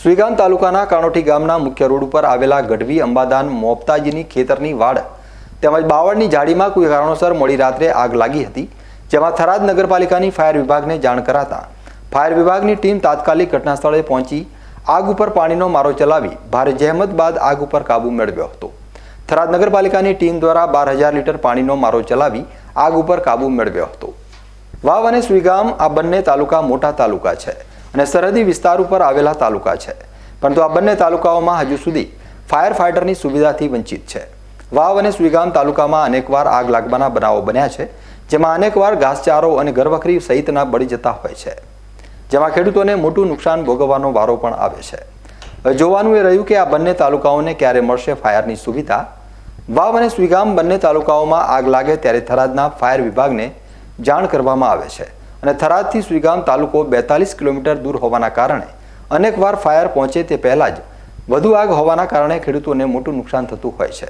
સુઈગામ તાલુકાના કાણોઠી ગામના મુખ્ય રોડ ઉપર આવેલા ગઢવી, અંબાદાન, મોપતાજીની ખેતરની વાડ તેમજ બાવળની જાડીમાં કોઈ કારણોસર મોડી રાત્રે આગ લાગી હતી, જેમાં થરાદ નગરપાલિકાની ફાયર વિભાગને જાણ કરાતા ફાયર વિભાગની ટીમ તાત્કાલિક ઘટના સ્થળે પહોંચી, આગ ઉપર પાણીનો મારો ચલાવી ભારે જહેમત બાદ આગ ઉપર કાબૂ મેળવ્યો હતો. થરાદ નગરપાલિકાની ટીમ દ્વારા બાર હજાર લીટર પાણીનો મારો ચલાવી આગ ઉપર કાબૂ મેળવ્યો હતો. વાવ અને સુઈગામ આ બંને તાલુકા મોટા તાલુકા છે. અને સરહદી વિસ્તાર ઉપર આવેલા તાલુકા છે. પરંતુ આ બંને તાલુકાઓમાં હજુ સુધી ફાયર ફાઇટરની સુવિધાથી વંચિત છે. વાવ અને સુઈગામ તાલુકામાં અનેકવાર આગ લાગવાના બનાવો બન્યા છે, જેમાં અનેકવાર ઘાસચારો અને ઘરવખરી સહિતના બળી જતા હોય છે. જેમાં ખેડૂતોને મોટું નુકસાન ભોગવવાનો વારો પણ આવે છે. જોવાનું એ રહ્યું કે આ બંને તાલુકાઓને ક્યારે મળશે ફાયરની સુવિધા? વાવ અને સુઈગામ બંને તાલુકાઓમાં આગ લાગે ત્યારે થરાદના ફાયર વિભાગને જાણ કરવામાં આવે છે. અને થરાદથી સુઈગામ તાલુકો બેતાલીસ કિલોમીટર દૂર હોવાના કારણે અનેકવાર ફાયર પહોંચે તે પહેલાં જ વધુ આગ હોવાના કારણે ખેડૂતોને મોટું નુકસાન થતું હોય છે.